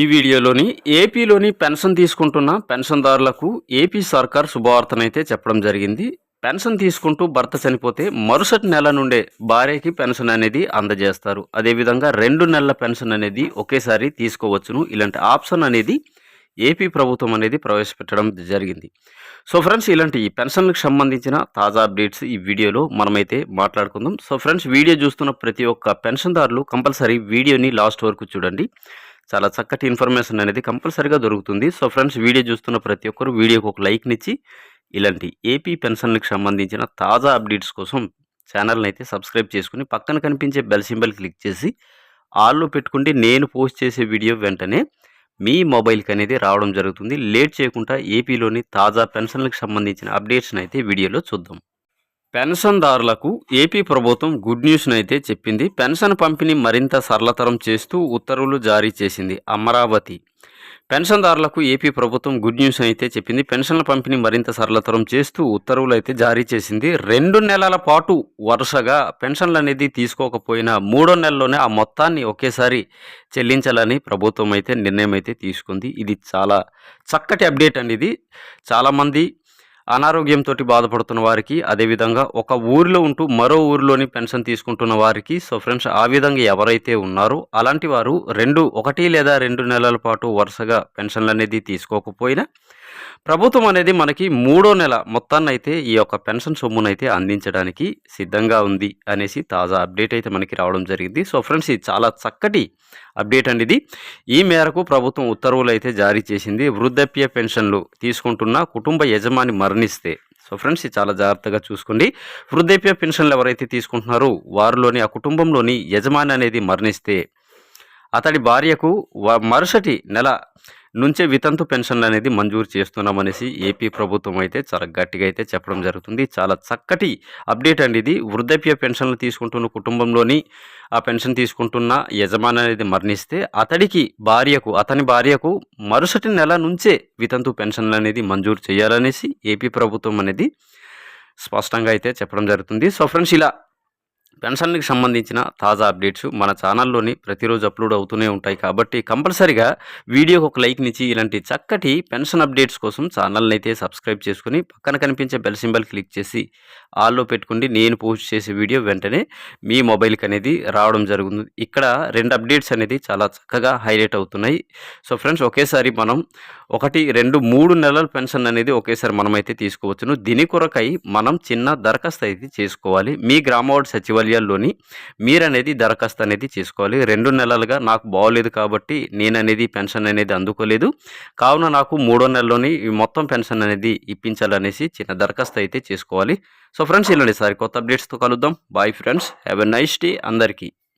ఈ వీడియోలోని ఏపీలోని పెన్షన్ తీసుకుంటున్న పెన్షన్దారులకు ఏపీ సర్కార్ శుభవార్తనైతే చెప్పడం జరిగింది. పెన్షన్ తీసుకుంటూ భర్త చనిపోతే మరుసటి నెల నుండే భార్యకి పెన్షన్ అనేది అందజేస్తారు. అదేవిధంగా రెండు నెలల పెన్షన్ అనేది ఒకేసారి తీసుకోవచ్చును. ఇలాంటి ఆప్షన్ అనేది ఏపీ ప్రభుత్వం అనేది ప్రవేశపెట్టడం జరిగింది. సో ఫ్రెండ్స్ ఇలాంటి ఈ పెన్షన్లకు సంబంధించిన తాజా అప్డేట్స్ ఈ వీడియోలో మనమైతే మాట్లాడుకుందాం. సో ఫ్రెండ్స్ వీడియో చూస్తున్న ప్రతి ఒక్క పెన్షన్దారులు కంపల్సరీ వీడియోని లాస్ట్ వరకు చూడండి. చాలా చక్కటి ఇన్ఫర్మేషన్ అనేది కంపల్సరీగా దొరుకుతుంది. సో ఫ్రెండ్స్ వీడియో చూస్తున్న ప్రతి ఒక్కరు వీడియోకి ఒక లైక్నిచ్చి ఇలాంటి ఏపీ పెన్షన్లకు సంబంధించిన తాజా అప్డేట్స్ కోసం ఛానల్ని అయితే సబ్స్క్రైబ్ చేసుకుని పక్కన కనిపించే బెల్ సింబల్ క్లిక్ చేసి ఆల్లో పెట్టుకుంటే నేను పోస్ట్ చేసే వీడియో వెంటనే మీ మొబైల్కి అనేది రావడం జరుగుతుంది. లేట్ చేయకుండా ఏపీలోని తాజా పెన్షన్లకు సంబంధించిన అప్డేట్స్ని అయితే వీడియోలో చూద్దాం. పెన్షన్దారులకు ఏపీ ప్రభుత్వం గుడ్ న్యూస్ని అయితే చెప్పింది. పెన్షన్ పంపిణీ మరింత సరళతరం చేస్తూ ఉత్తర్వులు జారీ చేసింది అమరావతి. పెన్షన్దారులకు ఏపీ ప్రభుత్వం గుడ్ న్యూస్ అయితే చెప్పింది. పెన్షన్ల పంపిణీ మరింత సరళతరం చేస్తూ ఉత్తర్వులు అయితే జారీ చేసింది. రెండు నెలల పాటు వరుసగా పెన్షన్లు అనేది తీసుకోకపోయినా మూడో నెలలోనే ఆ మొత్తాన్ని ఒకేసారి చెల్లించాలని ప్రభుత్వం అయితే నిర్ణయం అయితే తీసుకుంది. ఇది చాలా చక్కటి అప్డేట్ అనేది చాలామంది అనారోగ్యంతో బాధపడుతున్న వారికి అదేవిధంగా ఒక ఊరిలో ఉంటూ మరో ఊరిలోని పెన్షన్ తీసుకుంటున్న వారికి సో ఫ్రెండ్స్ ఆ విధంగా ఎవరైతే ఉన్నారో అలాంటి వారు రెండు ఒకటి లేదా రెండు నెలల పాటు వరుసగా పెన్షన్లు అనేది తీసుకోకపోయినా ప్రభుత్వం అనేది మనకి మూడో నెల మొత్తాన్ని అయితే ఈ యొక్క పెన్షన్ సొమ్మునైతే అందించడానికి సిద్ధంగా ఉంది అనేసి తాజా అప్డేట్ అయితే మనకి రావడం జరిగింది. సో ఫ్రెండ్స్ ఇది చాలా చక్కటి అప్డేట్ అండి ఇది. ఈ మేరకు ప్రభుత్వం ఉత్తర్వులు అయితే జారీ చేసింది. వృద్ధాప్య పెన్షన్లు తీసుకుంటున్న కుటుంబ యజమాని మరణిస్తే. సో ఫ్రెండ్స్ ఇది చాలా జాగ్రత్తగా చూసుకోండి. వృద్ధాప్య పెన్షన్లు ఎవరైతే తీసుకుంటున్నారో వారిలోని ఆ కుటుంబంలోని యజమాని అనేది మరణిస్తే అతడి భార్యకు వ- మరుసటి నెల నుంచే వితంతు పెన్షన్లు అనేది మంజూరు చేస్తున్నామనేసి ఏపీ ప్రభుత్వం అయితే చాలా గట్టిగా అయితే చెప్పడం జరుగుతుంది. చాలా చక్కటి అప్డేట్ అండి ఇది. వృద్ధాప్య పెన్షన్లు తీసుకుంటున్న కుటుంబంలోని ఆ పెన్షన్ తీసుకుంటున్న యజమాని అనేది మరణిస్తే అతడికి భార్యకు అతని భార్యకు మరుసటి నెల నుంచే వితంతు పెన్షన్లు అనేది మంజూరు చేయాలనేసి ఏపీ ప్రభుత్వం అనేది స్పష్టంగా అయితే చెప్పడం జరుగుతుంది. సో ఫ్రెండ్స్ ఇలా పెన్షన్కి సంబంధించిన తాజా అప్డేట్స్ మన ఛానల్లోని ప్రతిరోజు అప్లోడ్ అవుతూనే ఉంటాయి. కాబట్టి కంపల్సరిగా వీడియోకి ఒక లైక్ నిచ్చి ఇలాంటి చక్కటి పెన్షన్ అప్డేట్స్ కోసం ఛానల్ని అయితే సబ్స్క్రైబ్ చేసుకుని పక్కన కనిపించే బెల్ సింబల్ క్లిక్ చేసి ఆల్లో పెట్టుకుండి. నేను పోస్ట్ చేసే వీడియో వెంటనే మీ మొబైల్కి అనేది రావడం జరుగుతుంది. ఇక్కడ రెండు అప్డేట్స్ అనేది చాలా చక్కగా హైలైట్ అవుతున్నాయి. సో ఫ్రెండ్స్ ఒకేసారి మనం ఒకటి రెండు మూడు నెలల పెన్షన్ అనేది ఒకేసారి మనమైతే తీసుకోవచ్చును. దీని కొరకై మనం చిన్న దరఖాస్తు అయితే చేసుకోవాలి. మీ గ్రామవార్డు సచివాలయాల్లోని మీరనేది దరఖాస్తు అనేది చేసుకోవాలి. రెండు నెలలుగా నాకు బాగోలేదు కాబట్టి నేను అనేది పెన్షన్ అనేది అందుకోలేదు. కావున నాకు మూడో నెలలోని మొత్తం పెన్షన్ అనేది ఇప్పించాలనేసి చిన్న దరఖాస్తు అయితే చేసుకోవాలి. సో ఫ్రెండ్స్ ఇలాంటి సారి కొత్త అప్డేట్స్తో కలుద్దాం. Bye friends have a nice day అందరికీ.